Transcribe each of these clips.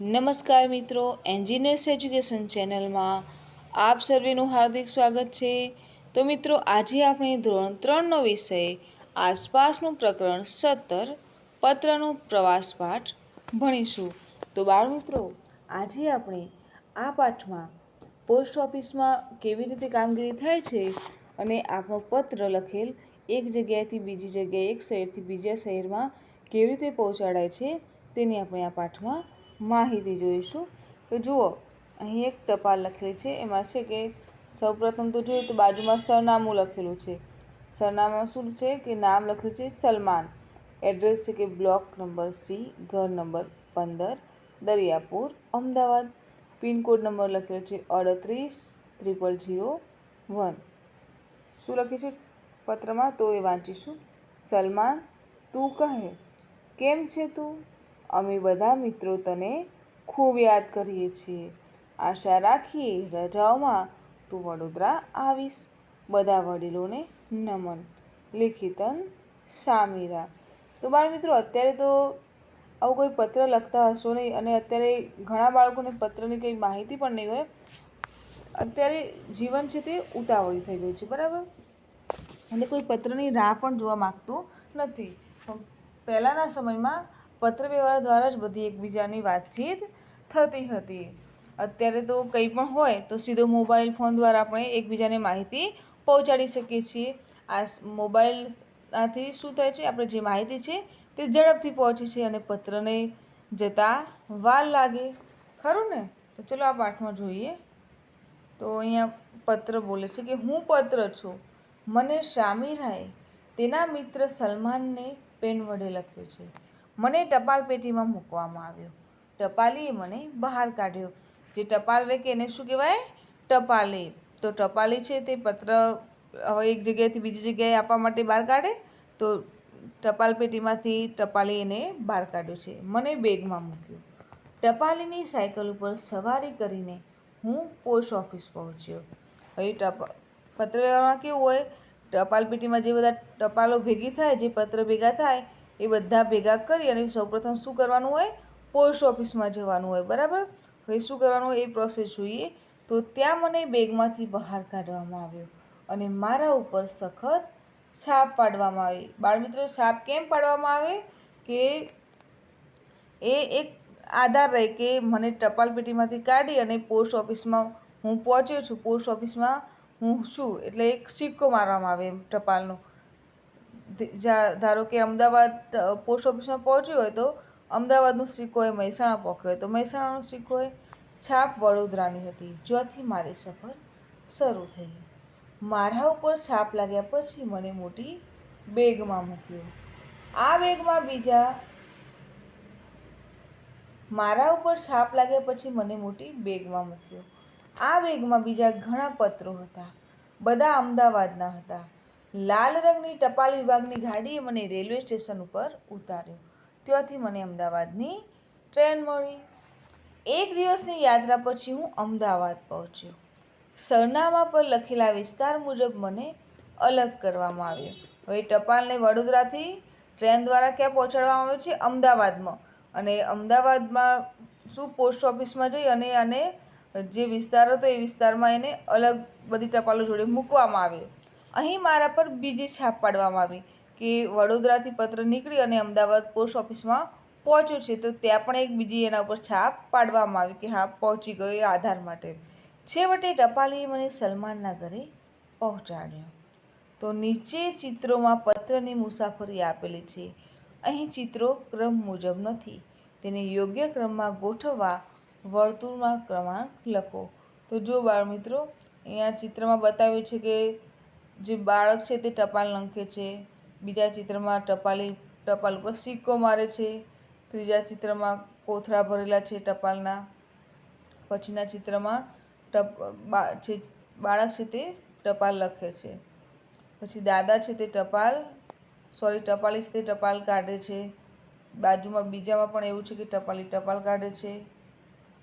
નમસ્કાર મિત્રો engineers education ચેનલમાં આપ સર્વેનું હાર્દિક સ્વાગત છે. તો મિત્રો, આજે આપણે ધોરણ ત્રણનો વિષય, આસપાસનું પ્રકરણ સત્તર, પત્રનો પ્રવાસ પાઠ ભણીશું. તો બાળ મિત્રો, આજે આપણે આ પાઠમાં પોસ્ટ ઓફિસમાં કેવી રીતે કામગીરી થાય છે અને આપણો પત્ર લખેલ એક જગ્યાએથી બીજી જગ્યાએ, એક શહેરથી બીજા શહેરમાં કેવી રીતે પહોંચાડાય છે, તેની આપણે આ પાઠમાં માહિતી જોઈશું. કે જુઓ, અહીં એક ટપાલ લખેલી છે. એમાં છે કે, સૌપ્રથમ તો જોઈએ તો બાજુમાં સરનામું લખેલું છે. સરનામાં શું છે કે નામ લખ્યું છે સલમાન. એડ્રેસ છે કે બ્લોક નંબર સી, ઘર નંબર પંદર, દરિયાપુર, અમદાવાદ. પિનકોડ નંબર લખેલો છે અડત્રીસ, ત્રિપલ ઝીરો, વન. શું લખ્યું છે પત્રમાં? તો એ વાંચીશું. સલમાન, તું કહે, કેમ છે તું? અમે બધા મિત્રો તને ખૂબ યાદ કરીએ છીએ. આશા રાખીએ રજાઓમાં તું વડોદરા આવીશ. બધા વડીલોને નમન. લિખિતન સામીરા. તો બાળ મિત્રો, અત્યારે તો આવું કોઈ પત્ર લખતા હશો નહીં અને અત્યારે ઘણા બાળકોને પત્રની કંઈ માહિતી પણ નહીં હોય. અત્યારે જીવન છે તે ઉતાવળી થઈ ગયું છે, બરાબર? અને કોઈ પત્રની રાહ પણ જોવા માગતું નથી. પહેલાંના સમયમાં પત્ર વ્યવહાર દ્વારા જ બધી એકબીજાની વાતચીત થતી હતી. અત્યારે તો કંઈ પણ હોય તો સીધો મોબાઈલ ફોન દ્વારા આપણે એકબીજાને માહિતી પહોંચાડી શકીએ છીએ. આ મોબાઈલથી શું થાય છે? આપણે જે માહિતી છે તે ઝડપથી પહોંચે છે અને પત્રને જતાં વાર લાગે. ખરું ને? તો ચલો આ પાઠમાં જોઈએ. તો અહીંયા પત્ર બોલે છે કે, હું પત્ર છું. મને શામી રાય. તેના મિત્ર સલમાનને પેન વડે લખ્યો છે. મને ટપાલ પેટીમાં મૂકવામાં આવ્યો. ટપાલીએ મને બહાર કાઢ્યો. જે ટપાલ વેકે એને શું કહેવાય? ટપાલી. તો ટપાલી છે તે પત્ર હવે એક જગ્યાએથી બીજી જગ્યાએ આપવા માટે બહાર કાઢે. તો ટપાલ પેટીમાંથી ટપાલી એને બહાર કાઢ્યો છે. મને બેગમાં મૂક્યું. ટપાલીની સાયકલ ઉપર સવારી કરીને હું પોસ્ટ ઓફિસ પહોંચ્યો. હવે ટપા પત્ર વ્યવહારમાં કેવું હોય? ટપાલ પેટીમાં જે બધા ટપાલો ભેગી થાય, જે પત્ર ભેગા થાય એ બધા ભેગા કરી અને સૌપ્રથમ શું કરવાનું હોય? પોસ્ટ ઓફિસમાં જવાનું હોય, બરાબર? હવે શું કરવાનું હોય? એ પ્રોસેસ જોઈએ. તો ત્યાં મને બેગમાંથી બહાર કાઢવામાં આવ્યો અને મારા ઉપર સખત છાપ પાડવામાં આવી. બાળમિત્રો છાપ કેમ પાડવામાં આવે? કે એ એક આધાર રહે કે મને ટપાલ પેટીમાંથી કાઢી અને પોસ્ટ ઓફિસમાં હું પહોંચ્યો છું. પોસ્ટ ઓફિસમાં હું છું. એટલે એક સિક્કો મારવામાં આવે એમ ટપાલનો. ધારો કે અમદાવાદ પોસ્ટ ઓફિસમાં પહોંચ્યું હોય તો અમદાવાદનો સિક્કો મહેસાણા પહોંચ્યો હોય. તો મહેસાણાનો સિક્કો છાપ વડોદરાની હતી. જ્યાંથી મારી સફર શરૂ થઈ. મારા ઉપર છાપ લાગ્યા પછી મને મોટી બેગમાં મૂક્યો. આ બેગમાં બીજા મારા ઉપર છાપ લાગ્યા પછી મને મોટી બેગમાં મૂક્યો. આ બેગમાં બીજા ઘણા પત્રો હતા. બધા અમદાવાદના હતા. લાલ રંગની ટપાલ વિભાગની ગાડીએ મને રેલવે સ્ટેશન ઉપર ઉતાર્યો. ત્યાંથી મને અમદાવાદની ટ્રેન મળી. એક દિવસની યાત્રા પછી હું અમદાવાદ પહોંચ્યો. સરનામા પર લખેલા વિસ્તાર મુજબ મને અલગ કરવામાં આવ્યો. હવે ટપાલને વડોદરાથી ટ્રેન દ્વારા ક્યાં પહોંચાડવામાં આવે છે? અમદાવાદમાં. અને અમદાવાદમાં શું પોસ્ટ ઓફિસમાં જઈ અને આને જે વિસ્તાર હતો એ વિસ્તારમાં એને અલગ બધી ટપાલો જોડે મૂકવામાં આવે. અહીં મારા પર બીજી છાપ પાડવામાં આવી કે વડોદરાથી પત્ર નીકળી અને અમદાવાદ પોસ્ટ ઓફિસમાં પહોંચ્યો છે, તો ત્યાં પણ એક બીજી એના ઉપર છાપ પાડવામાં આવી કે હા, પહોંચી ગયો આધાર માટે. છેવટે ટપાલીએ મને સલમાનના ઘરે પહોંચાડ્યો. તો નીચે ચિત્રોમાં પત્રની મુસાફરી આપેલી છે. અહીં ચિત્રો ક્રમ મુજબ નથી. તેને યોગ્ય ક્રમમાં ગોઠવવા વર્તુળમાં ક્રમાંક લખો. તો જો બાળ મિત્રો, અહીંયા ચિત્રમાં બતાવ્યું છે કે જે બાળક છે તે ટપાલ લંખે છે, બીજા ચિત્રમાં ટપાલી, ટપાલ ઉપર સિક્કો મારે છે, ત્રીજા ચિત્રમાં કોથળા ભરેલા છે ટપાલના, પછીના ચિત્રમાં ટપ છે બાળક છે તે ટપાલ લખે છે. પછી દાદા છે તે ટપાલ, સોરી, ટપાલી છે તે ટપાલ કાઢે છે, બાજુમાં બીજામાં પણ એવું છે કે ટપાલી ટપાલ કાઢે છે,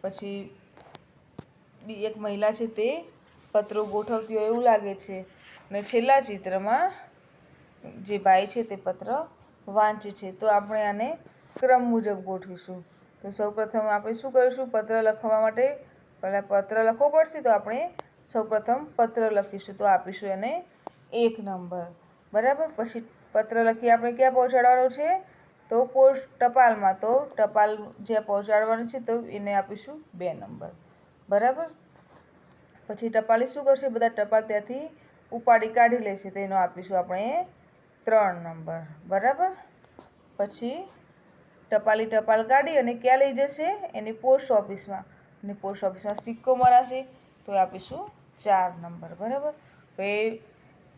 પછી એક મહિલા છે તે પત્રો ગોઠવતી હોય એવું લાગે છે. અને છેલ્લા ચિત્રમાં જે ભાઈ છે તે પત્ર વાંચે છે. તો આપણે આને ક્રમ મુજબ ગોઠવીશું. તો તો સૌપ્રથમ આપણે શું કરીશું? પત્ર લખવા માટે પહેલાં પત્ર લખવો પડશે, તો આપણે સૌપ્રથમ પત્ર લખીશું. તો આપીશું એને એક નંબર. બરાબર? પછી પત્ર લખી આપણે ક્યાં પહોંચાડવાનો છે? તો પોસ્ટ ટપાલમાં. તો ટપાલ જ્યાં પહોંચાડવાનું છે, તો એને આપીશું બે નંબર. બરાબર? પછી ટપાલી શું કરશે? બધા ટપાલ ત્યાંથી ઉપાડી કાઢી લેશે તો એનો આપીશું આપણે ત્રણ નંબર, બરાબર? પછી ટપાલી ટપાલ કાઢી અને ક્યાં લઈ જશે? એની પોસ્ટ ઓફિસમાં. અને પોસ્ટ ઓફિસમાં સિક્કો મરાશે તો એ આપીશું ચાર નંબર, બરાબર? એ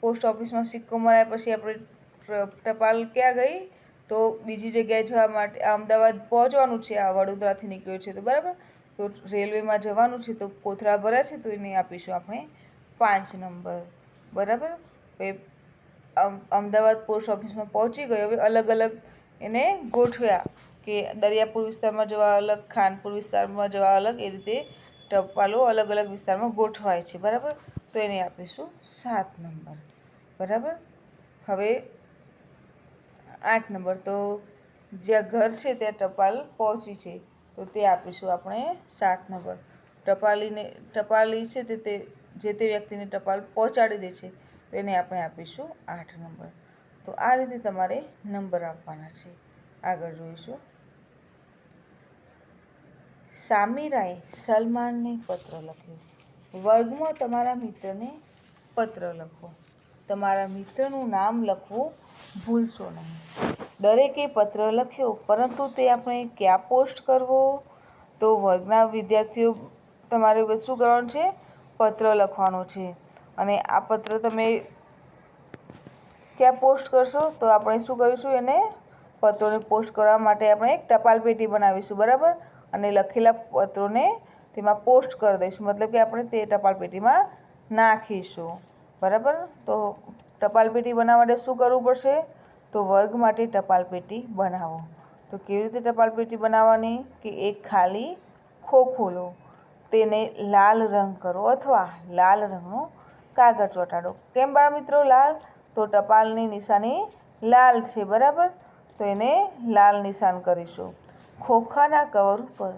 પોસ્ટ ઓફિસમાં સિક્કો મરાયા પછી આપણે ટપાલ ક્યાં ગઈ? તો બીજી જગ્યાએ જવા માટે અમદાવાદ પહોંચવાનું છે, આ વડોદરાથી નીકળ્યું છે તો, બરાબર? તો રેલવેમાં જવાનું છે તો કોથળા ભર્યા છે તો એને આપીશું આપણે પાંચ નંબર. બરાબર? પછી અમદાવાદ પોસ્ટ ઓફિસમાં પહોંચી ગયો. હવે અલગ અલગ એને ગોઠવ્યા કે દરિયાપુર વિસ્તારમાં જવા અલગ, ખાનપુર વિસ્તારમાં જવા અલગ, એ રીતે ટપાલો અલગ અલગ વિસ્તારમાં ગોઠવાય છે. બરાબર? તો એને આપીશું સાત નંબર. બરાબર? હવે આઠ નંબર. તો જ્યાં ઘર છે ત્યાં ટપાલ પહોંચી છે. તો તે આપીશું આપણે સાત નંબર. ટપાલીને, ટપાલી છે તે તે જે તે વ્યક્તિને ટપાલ પહોંચાડી દે છે, તો એને આપણે આપીશું આઠ નંબર. તો આ રીતે તમારે નંબર આપવાના છે. આગળ જોઈશું. સામીરાએ સલમાનને પત્ર લખ્યો. વર્ગમાં તમારા મિત્રને પત્ર લખો. તમારા મિત્રનું નામ લખવું ભૂલશો નહીં. દરેકે પત્ર લખ્યો, પરંતુ તે આપણે ક્યાં પોસ્ટ કરવો? તો વર્ગના વિદ્યાર્થીઓ, તમારે શું કરવાનું છે પત્ર લખવાનો છે. અને આ પત્ર તમે ક્યાં પોસ્ટ કરશો? તો આપણે શું કરીશું? એને પત્રોને પોસ્ટ કરવા માટે આપણે એક ટપાલ પેટી બનાવીશું, બરાબર? અને લખેલા પત્રોને તેમાં પોસ્ટ કરી દઈશું. મતલબ કે આપણે તે ટપાલ પેટીમાં નાખીશું, બરાબર? તો ટપાલ પેટી બનાવવા માટે શું કરવું પડશે? તો વર્ગ માટે ટપાલ પેટી બનાવો. તો કેવી રીતે ટપાલ પેટી બનાવવાની? કે એક ખાલી ખો લો. તેને લાલ રંગ કરો અથવા લાલ રંગનો કાગળ ચોંટાડો. કેમ બાળ મિત્રો લાલ? તો ટપાલની નિશાની લાલ છે, બરાબર? તો એને લાલ નિશાન કરીશું. ખોખાના કવર ઉપર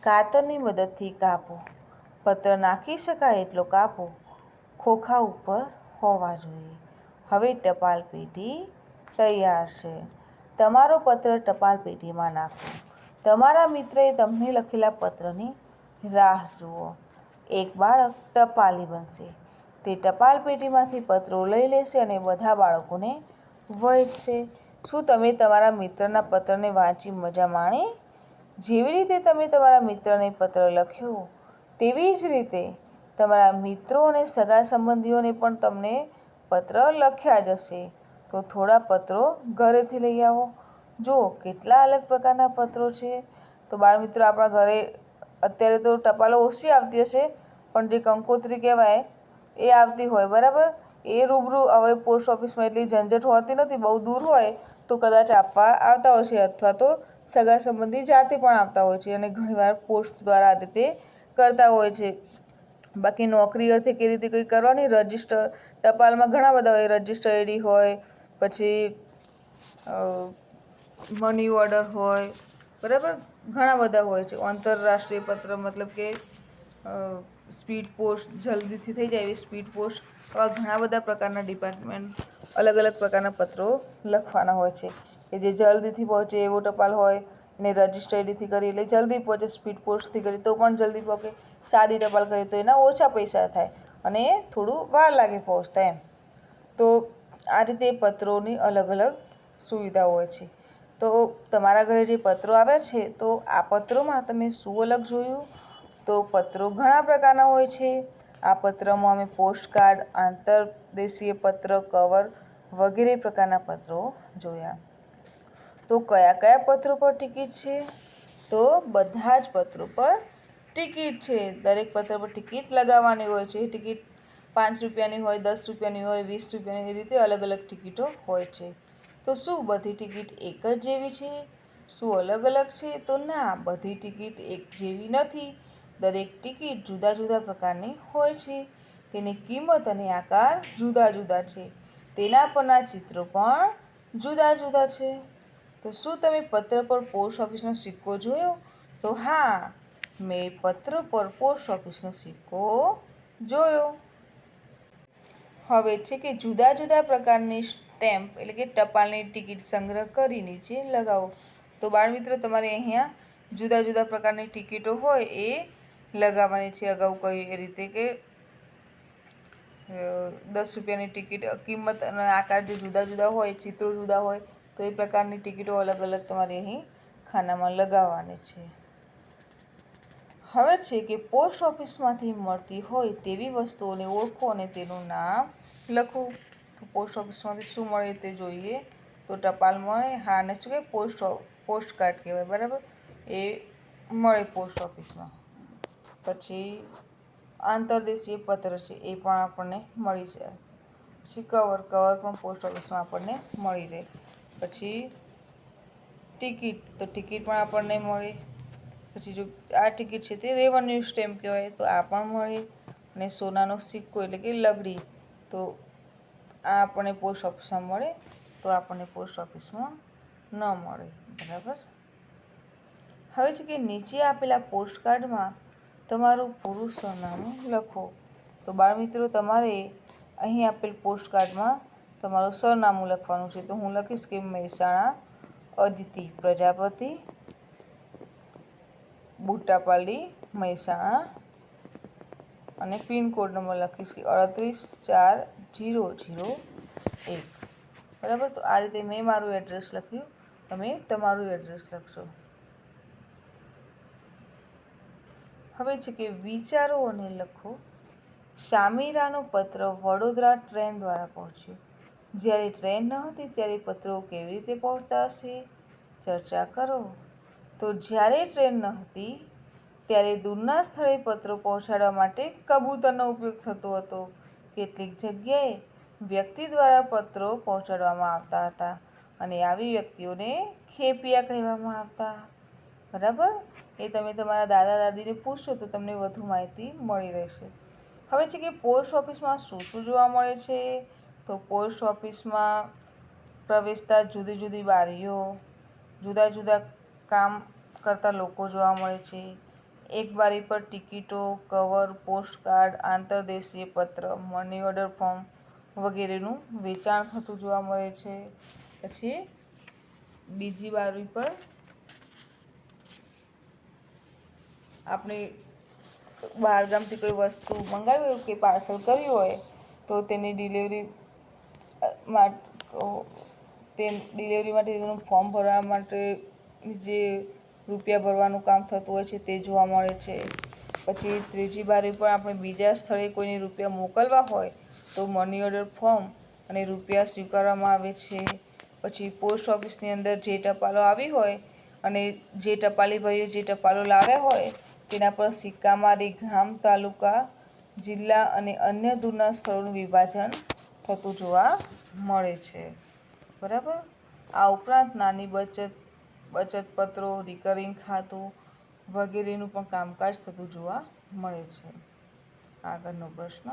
કાતરની મદદથી કાપો. પત્ર નાખી શકાય એટલો કાપો. ખોખા ઉપર હોવા જોઈએ. હવે ટપાલ પેટી તૈયાર છે. તમારો પત્ર ટપાલ પેટીમાં નાખો. તમારા મિત્રએ તમને લખેલા પત્રની રાહ જુઓ. એક બાળક ટપાલી બનશે. તે ટપાલ પેટીમાંથી પત્રો લઈ લેશે અને બધા બાળકોને વહેંચશે. શું તમે તમારા મિત્રના પત્રને વાંચી મજા માણી? જેવી રીતે તમે તમારા મિત્રને પત્ર લખ્યો, તેવી જ રીતે તમારા મિત્રો અને સગા સંબંધીઓને પણ તમને પત્ર લખ્યા જ હશે તો થોડા પત્રો ઘરેથી લઈ આવો. જુઓ કેટલા અલગ પ્રકારના પત્રો છે? તો બાળમિત્રો આપણા ઘરે અત્યારે તો ટપાલો ઓછી આવતી હશે, પણ જે કંકોત્રી કહેવાય, એ આવતી હોય, બરાબર? એ રૂબરૂ હવે પોસ્ટ ઓફિસમાં એટલી ઝંઝટ હોતી નથી, બહુ દૂર હોય, તો કદાચ આપવા આવતા હોય છે, અથવા તો સગા સંબંધી જાતે પણ આવતા હોય છે અને ઘણીવાર પોસ્ટ દ્વારા આ રીતે કરતા હોય છે. બાકી નોકરી અર્થે કેવી રીતે કંઈ કરવાની? રજિસ્ટર, ટપાલમાં ઘણા બધા હોય, રજિસ્ટર આઈડી હોય, પછી મની ઓર્ડર હોય, બરાબર? ઘણા બધા હોય છે. આંતરરાષ્ટ્રીય પત્ર મતલબ કે સ્પીડ પોસ્ટ જલ્દીથી થઈ જાય એવી સ્પીડ પોસ્ટ આવા ઘણા બધા પ્રકારના ડિપાર્ટમેન્ટ અલગ અલગ પ્રકારના પત્રો લખવાના હોય છે. કે જે જલ્દીથી પહોંચે એવો ટપાલ હોય, એને રજિસ્ટર કરી એટલે જલ્દી પહોંચે સ્પીડ પોસ્ટથી કરી, તો પણ જલ્દી પહોંચે, સાદી ટપાલ કરીએ તો એના ઓછા પૈસા થાય અને થોડું વાર લાગે પહોંચતા એમ. તો આ રીતે પત્રોની અલગ અલગ સુવિધા હોય છે. તો તમારા ઘરે જે પત્રો આવ્યા છે, તો આ પત્રોમાં તમે શું અલગ જોયું? તો પત્રો ઘણા પ્રકારના હોય છે. આ પત્રમાં અમે પોસ્ટકાર્ડ, આંતરદેશીય પત્ર, કવર વગેરે પ્રકારના પત્રો જોયા. તો કયા કયા પત્રો પર ટિકિટ છે? તો બધા જ પત્રો પર ટિકિટ છે. દરેક પત્ર પર ટિકિટ લગાવવાની હોય છે. ટિકિટ પાંચ રૂપિયાની હોય, દસ રૂપિયાની હોય, વીસ રૂપિયાની એ રીતે અલગ અલગ ટિકિટો હોય છે. તો શું બધી ટિકિટ એક જ જેવી છે? શું અલગ અલગ છે? તો ના, બધી ટિકિટ એક જેવી નથી. દરેક ટિકિટ જુદા જુદા પ્રકારની હોય છે. તેની કિંમત અને આકાર જુદા જુદા છે. તેના પરના ચિત્રો પણ જુદા જુદા છે. તો શું તમે પત્ર પર પોસ્ટ ઓફિસનો સિક્કો જોયો? તો હા, મેં પત્ર પર પોસ્ટ ઓફિસનો સિક્કો જોયો. હવે છે કે જુદા જુદા પ્રકારની સ્ટેમ્પ એટલે કે ટપાલની ટિકિટ સંગ્રહ કરી નીચે લગાવો. તો બાળમિત્રો તમારે અહીંયા જુદા જુદા પ્રકારની ટિકિટો હોય એ લગાવવાની છે. અગાઉ કહ્યું એ રીતે કે દસ રૂપિયાની ટિકિટ, કિંમત અને આકાર જે જુદા જુદા હોય, ચિત્રો જુદા હોય, તો એ પ્રકારની ટિકિટો અલગ અલગ તમારે અહીં ખાનામાં લગાવવાની છે. હવે છે કે પોસ્ટ ઓફિસમાંથી મળતી હોય તેવી વસ્તુઓને ઓળખો અને તેનું નામ લખો. પોસ્ટ ઓફિસમાંથી શું મળે તે જોઈએ. તો ટપાલ મળે હા ને શું કહેવાય? પોસ્ટ પોસ્ટ કાર્ડ કહેવાય, બરાબર? એ મળે પોસ્ટ ઓફિસમાં પછી આંતરદેશીય પત્ર છે, એ પણ આપણને મળી જાય. પછી કવર કવર પણ પોસ્ટ ઓફિસમાં આપણને મળી રહે. પછી ટિકિટ તો ટિકિટ પણ આપણને મળે. પછી જો આ ટિકિટ છે તે રેવન્યુ સ્ટેમ્પ કહેવાય, તો આ પણ મળે. અને સોનાનો સિક્કો એટલે કે લગડી, તો આ આપણને પોસ્ટ ઓફિસમાં મળે, તો આપણને પોસ્ટ ઓફિસમાં ન મળે, બરાબર? હવે છે કે નીચે આપેલા પોસ્ટકાર્ડમાં તમારું પૂરું સરનામું લખો. તો બાળમિત્રો તમારે અહીં આપેલ પોસ્ટકાર્ડમાં તમારું સરનામું લખવાનું છે. તો હું લખીશ કે મહેસાણા અદિતિ પ્રજાપતિ બુટ્ટાપાલડી મહેસાણા, અને પિનકોડ નંબર લખીશ કે અડત્રીસ ચાર જીરો જીરો એક. બરાબર? તો આ રીતે મેં મારું એડ્રેસ લખ્યું. તમે તમારું એડ્રેસ લખશો. હવે છે કે વિચારો અને લખો. શામીરાનો પત્ર વડોદરા ટ્રેન દ્વારા પહોંચ્યો. જ્યારે ટ્રેન ન હતી ત્યારે પત્રો કેવી રીતે પહોંચતા હશે? ચર્ચા કરો. તો જ્યારે ટ્રેન ન હતી, ત્યારે દૂરના સ્થળે પત્રો પહોંચાડવા માટે કબૂતરનો ઉપયોગ થતો હતો. કેટલીક જગ્યાએ વ્યક્તિ દ્વારા પત્રો પહોંચાડવામાં આવતા હતા અને આવી વ્યક્તિઓને ખેપિયા કહેવામાં આવતા. બરાબર? એ તમે તમારા દાદા દાદીને પૂછશો તો તમને વધુ માહિતી મળી રહેશે. હવે છે કે પોસ્ટ ઓફિસમાં શું શું જોવા મળે છે? તો પોસ્ટ ઓફિસમાં પ્રવેશતા જુદી જુદી બારીઓ, જુદા જુદા કામ કરતા લોકો જોવા મળે છે. એક બારી પર ટિકિટો, કવર, પોસ્ટકાર્ડ, આંતરદેશીય પત્ર મની ઓર્ડર ફોર્મ વગેરેનું વેચાણ થતું જોવા મળે છે. પછી બીજી બારી પર આપણે બહારગામથી કોઈ વસ્તુ મંગાવી હોય કે પાર્સલ કર્યું હોય, તો તેની ડિલિવરી તે ડિલિવરી માટે તેનું ફોર્મ ભરવા માટે જે રૂપિયા ભરવાનું કામ થતું હોય છે તે જોવા મળે છે. પછી ત્રીજી બારી પર આપણે બીજા સ્થળે કોઈને રૂપિયા મોકલવા હોય તો મની ઓર્ડર ફોર્મ અને રૂપિયા સ્વીકારવામાં આવે છે. પછી પોસ્ટ ઓફિસની અંદર જે ટપાલો આવી હોય અને જે ટપાલી ભાઈઓ જે ટપાલો લાવ્યા હોય તેના પર સિક્કા મારી ગામ, તાલુકા, જિલ્લા અને અન્ય દૂરના સ્થળોનું વિભાજન થતું જોવા મળે છે. બરાબર? આ ઉપરાંત નાની બચત બચત પત્રો રિકરિંગ ખાતું વગેરેનું પણ કામકાજ થતું જોવા મળે છે. આગળનો પ્રશ્ન,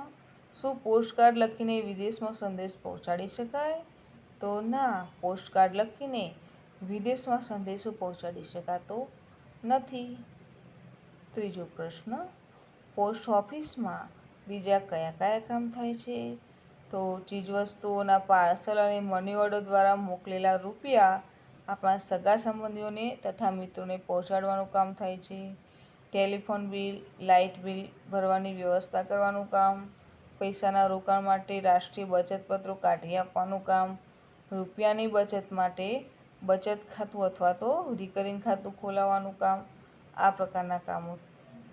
શું પોસ્ટકાર્ડ લખીને વિદેશમાં સંદેશ પહોંચાડી શકાય? તો ના પોસ્ટકાર્ડ લખીને વિદેશમાં સંદેશો પહોંચાડી શકાતો નથી. ત્રીજો પ્રશ્ન પોસ્ટ ઓફિસમાં બીજા કયા કયા કામ થાય છે? તો ચીજવસ્તુઓના પાર્સલ અને મની ઓર્ડર દ્વારા મોકલેલા રૂપિયા આપણા સગા સંબંધીઓને તથા મિત્રોને પહોંચાડવાનું કામ થાય છે. ટેલિફોન બિલ, લાઇટ બિલ ભરવાની વ્યવસ્થા કરવાનું કામ, પૈસાના રોકાણ માટે રાષ્ટ્રીય બચતપત્રો કાઢી આપવાનું કામ, રૂપિયાની બચત માટે બચત ખાતું અથવા તો રિકરિંગ ખાતું ખોલાવવાનું કામ, આ પ્રકારના કામો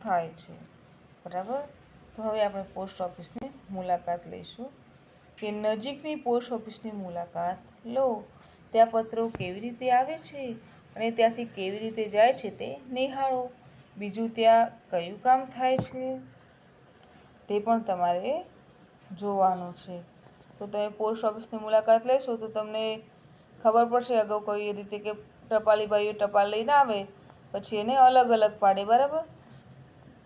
થાય છે. બરાબર? તો હવે આપણે પોસ્ટ ઓફિસની મુલાકાત લઈશું. કે નજીકની પોસ્ટ ઓફિસની મુલાકાત લો. ત્યાં પત્રો કેવી રીતે આવે છે અને ત્યાંથી કેવી રીતે જાય છે તે નિહાળો. બીજું ત્યાં કયું કામ થાય છે તે પણ તમારે જોવાનું છે. તો તમે પોસ્ટ ઓફિસની મુલાકાત લેશો તો તમને ખબર પડશે અગાઉ કઈ રીતે કે ટપાલી ભાઈઓ ટપાલ લઈને આવે. પછી એને અલગ અલગ પાડે, બરાબર?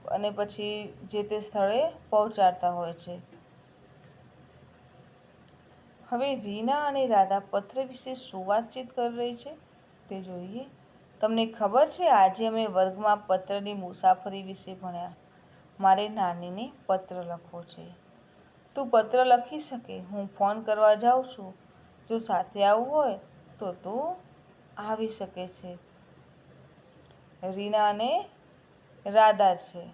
અને પછી જે તે સ્થળે પહોંચાડતા હોય છે. હવે રીના અને રાધા પત્ર વિશે શું વાતચીત કરી રહી છે તે જોઈએ. તમને ખબર છે, આજે અમે વર્ગમાં પત્રની મુસાફરી વિશે ભણ્યા. મારે નાનીને પત્ર લખવો છે. તું પત્ર લખી શકે, હું ફોન કરવા જાઉં છું. જો સાથે આવવું હોય, તો તું આવી શકે છે. રીના અને રાધા છે.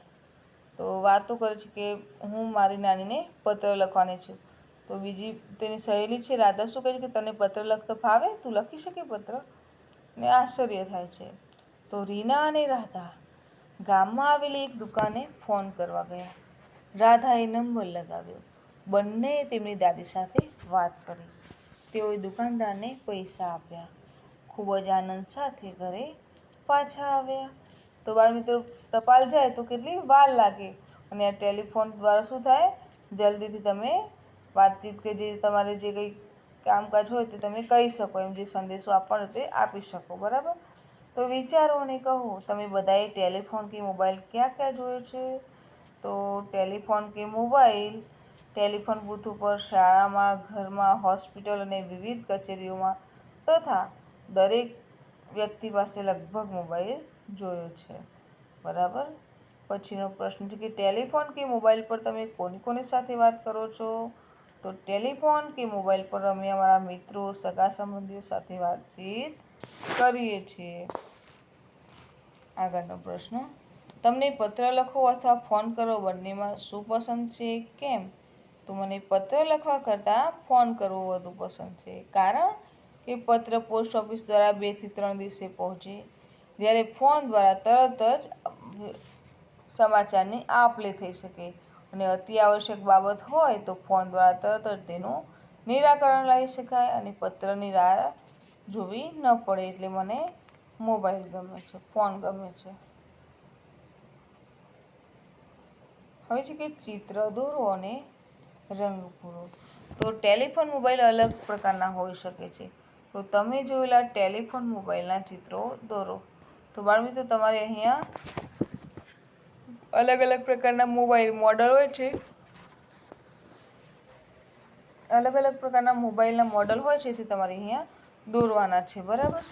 તો વાતો કરે છે કે હું મારી નાનીને પત્ર લખવાની છું. તો બીજી તેની સહેલી છે, રાધા શું કહે છે કે તને પત્ર લખતો ફાવે? તું લખી શકે પત્ર? ને આશ્ચર્ય થાય છે. તો રીના અને રાધા ગામમાં આવેલી એક દુકાને ફોન કરવા ગયા. રાધાએ નંબર લગાવ્યો. બંનેએ તેમની દાદી સાથે વાત કરી. તેઓએ દુકાનદારને પૈસા આપ્યા. ખૂબ જ આનંદ સાથે ઘરે પાછા આવ્યા. તો બાળમિત્રો, ટપાલ જાય તો કેટલી વાર લાગે? અને આ ટેલિફોન દ્વારા શું થાય? જલ્દીથી તમે વાતચીત કે જે તમારે જે કંઈ કામકાજ હોય તે તમે કહી શકો, એમ જે સંદેશો આપવાનો તે આપી શકો, બરાબર? તો વિચારો અને કહો, તમે બધાએ ટેલિફોન કે મોબાઈલ ક્યાં ક્યાં જોયો છે? તો ટેલિફોન કે મોબાઈલ, ટેલિફોન બૂથ ઉપર શાળામાં, ઘરમાં, હોસ્પિટલ અને વિવિધ કચેરીઓમાં તથા દરેક વ્યક્તિ પાસે લગભગ મોબાઈલ જોયો છે, બરાબર? પછીનો પ્રશ્ન છે કે ટેલિફોન કે મોબાઈલ પર તમે કોની કોની સાથે વાત કરો છો? તો ટેલિફોન કે મોબાઈલ પર અમે અમારા મિત્રો, સગા સંબંધીઓ સાથે વાતચીત કરીએ છીએ. આગળનો પ્રશ્ન. તમને પત્ર લખો અથવા ફોન કરો બંનેમાં શું પસંદ છે? કેમ? તો મને પત્ર લખવા કરતાં ફોન કરવો વધુ પસંદ છે. કારણ કે પત્ર પોસ્ટ ઓફિસ દ્વારા બેથી ત્રણ દિવસે પહોંચે. જ્યારે ફોન દ્વારા તરત જ સમાચારની આપ લે થઈ શકે. અને અતિ આવશ્યક બાબત હોય તો ફોન દ્વારા તરત જ તેનું નિરાકરણ લાવી શકાય અને પત્રની રાહ જોવી ન પડે એટલે મને મોબાઈલ ગમે છે, ફોન ગમે છે. હવે છે કે ચિત્ર, દોરો અને રંગ પૂરો. તો ટેલિફોન મોબાઈલ અલગ પ્રકારના હોઈ શકે છે. તો તમે જોયેલા ટેલિફોન મોબાઈલના ચિત્રો દોરો. તો બાળમિત્રો, તમારે અહીંયા અલગ અલગ પ્રકારના મોબાઈલ મોડલ હોય છે. અલગ અલગ પ્રકારના મોબાઈલના મોડલ હોય છે તે તમારે અહીંયા દોરવાના છે, બરાબર?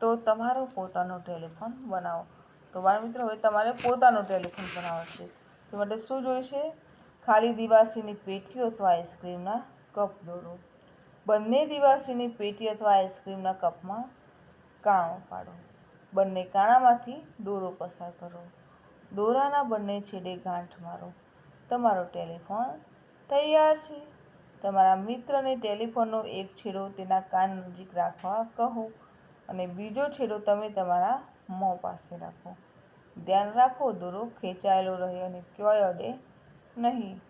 તો તમારો પોતાનો ટેલિફોન બનાવો. તો બાળમિત્રો હવે તમારે પોતાનો ટેલિફોન બનાવવો છે. તે માટે શું જોઈશે? ખાલી દિવાસીની પેટી અથવા આઈસ્ક્રીમના કપ દોરો. બંને દિવાસીની પેટી અથવા આઈસ્ક્રીમના કપમાં કાણો પાડો. બંને કાણામાંથી દોરો પસાર કરો. દોરાના બંને છેડે ગાંઠ મારો. તમારો ટેલિફોન તૈયાર છે. તમારા મિત્રને ટેલિફોનનો એક છેડો તેના કાન નજીક રાખવા કહો અને બીજો છેડો તમે તમારા મોં પાસે રાખો. ધ્યાન રાખો, દોરો ખેંચાયેલો રહે અને ક્યોય અડે નહીં.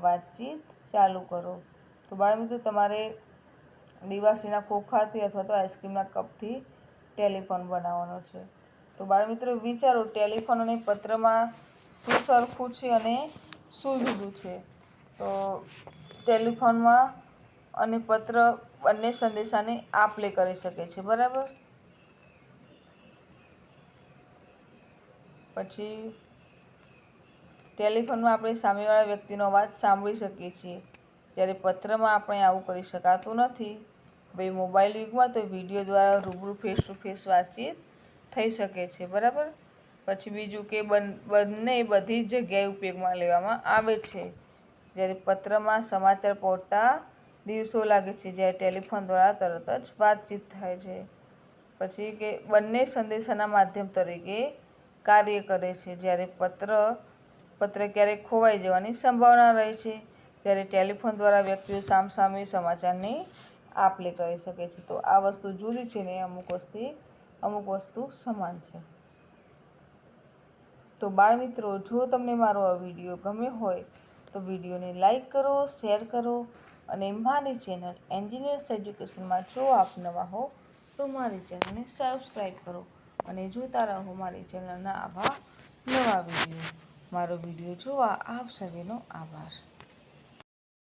વાતચીત ચાલુ કરો. તો બાળમિત્રો, તમારે દિવાસીના ખોખાથી અથવા તો આઈસ્ક્રીમના કપથી ટેલિફોન બનાવવાનો છે. તો બાળમિત્રો વિચારો ટેલિફોન અને પત્રમાં શું સરખું છે અને શું જુદું છે? તો ટેલિફોનમાં અને પત્ર બંને સંદેશાને આપ લે કરી શકે છે, બરાબર? પછી ટેલિફોનમાં આપણે સામેવાળા વ્યક્તિનો અવાજ સાંભળી શકીએ છીએ. જ્યારે પત્રમાં આપણે આવું કરી શકાતું નથી. ભાઈ, મોબાઈલ યુગમાં તો વીડિયો દ્વારા રૂબરૂ ફેસ ટુ ફેસ વાતચીત થઈ શકે છે, બરાબર? પછી બીજું કે બંને બધી જ જગ્યાએ ઉપયોગમાં લેવામાં આવે છે. જ્યારે પત્રમાં સમાચાર પહોંચતા દિવસો લાગે છે, જ્યારે ટેલિફોન દ્વારા તરત જ વાતચીત થાય છે. પછી કે બંને સંદેશાના માધ્યમ તરીકે કાર્ય કરે છે, જ્યારે પત્ર પત્ર ક્યારેક ખોવાઈ જવાની સંભાવના રહે છે, ત્યારે ટેલિફોન દ્વારા વ્યક્તિઓ સામસામે સમાચારની આપ લે કરી શકે છે. તો આ વસ્તુ જુદી છે ને, અમુક વસ્તુ અમુક વસ્તુ સમાન છે. તો બાળમિત્રો જો તમને મારો આ વીડિયો ગમ્યો હોય, તો વિડીયોને લાઈક કરો, શેર કરો અને મારી ચેનલ એન્જિનિયર્સ એજ્યુકેશનમાં જો આપ નવા હો, તો મારી ચેનલને સબસ્ક્રાઈબ કરો અને જોતા રહો મારી ચેનલના આવા નવા વીડિયો. મારો વીડિયો જોવા આપ સર્વેનો આભાર.